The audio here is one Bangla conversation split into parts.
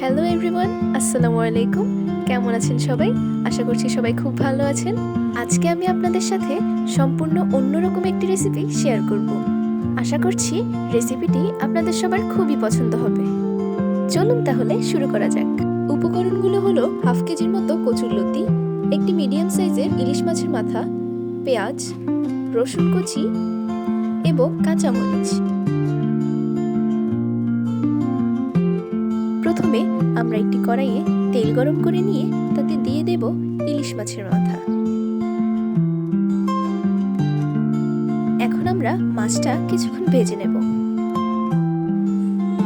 হ্যালো এভরিওয়ান আসসালামু আলাইকুম কেমন আছেন সবাই? আশা করছি সবাই খুব ভালো আছেন। আজকে আমি আপনাদের সাথে সম্পূর্ণ অন্যরকম একটি রেসিপি শেয়ার করব। আশা করছি রেসিপিটি আপনাদের সবার খুবই পছন্দ হবে। চলুন তাহলে শুরু করা যাক। উপকরণগুলো হলো হাফ কেজির মতো কচুরলতি একটি মিডিয়াম সাইজের ইলিশ মাছের মাথা, পেঁয়াজ, রসুন কুচি এবং কাঁচামরিচ। প্রথমে আমরা একটি কড়াইয়ে তেল গরম করে নিয়ে তাতে দিয়ে দেব ইলিশ মাছের মাথা। এখন আমরা মাছটা কিছুক্ষণ ভেজে নেব।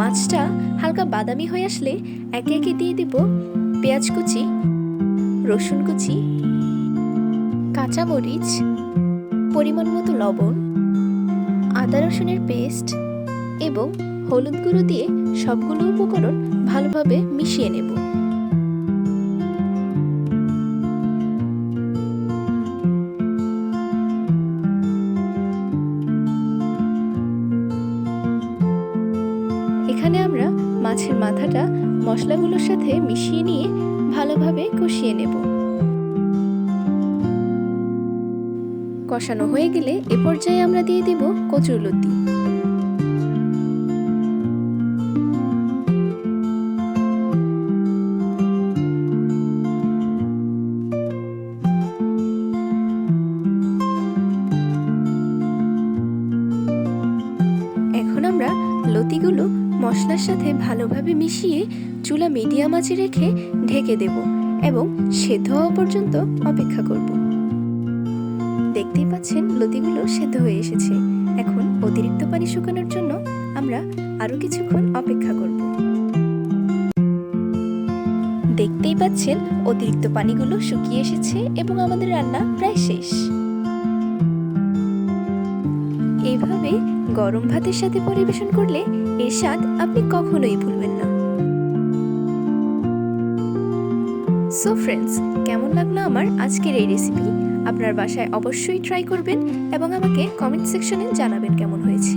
মাছটা হালকা বাদামি হয়ে আসলে একে একে দিয়ে দেব পেঁয়াজ কুচি, রসুন কুচি, কাঁচামরিচ, পরিমাণ মতো লবণ, আদা রসুনের পেস্ট এবং হলুদ গুঁড়ো দিয়ে সবগুলো উপকরণ ভালোভাবে মিশিয়ে নেব। এখানে আমরা মাছের মাথাটা মশলাগুলোর সাথে মিশিয়ে নিয়ে ভালোভাবে কষিয়ে নেব। কষানো হয়ে গেলে এ পর্যায়ে আমরা দিয়ে দিব কচুরলতি। লতিগুলো মশলার সাথে ভালোভাবে মিশিয়ে চুলা মিডিয়াম আঁচে রেখে ঢেকে দেব এবং সেদ্ধ হওয়া পর্যন্ত অপেক্ষা করব। দেখতেই পাচ্ছেন লতিগুলো সেদ্ধ হয়ে এসেছে। এখন অতিরিক্ত পানি শুকানোর জন্য আমরা আরও কিছুক্ষণ অপেক্ষা করব। দেখতেই পাচ্ছেন অতিরিক্ত পানিগুলো শুকিয়ে এসেছে এবং আমাদের রান্না প্রায় শেষ। গরম ভাতের সাথে পরিবেশন করলে এর স্বাদ আপনি কখনোই ভুলবেন না। সো ফ্রেন্ডস কেমন লাগল আমার আজকের এই রেসিপি আপনার বাসায় অবশ্যই ট্রাই করবেন এবং আমাকে কমেন্ট সেকশনে জানাবেন কেমন হয়েছে।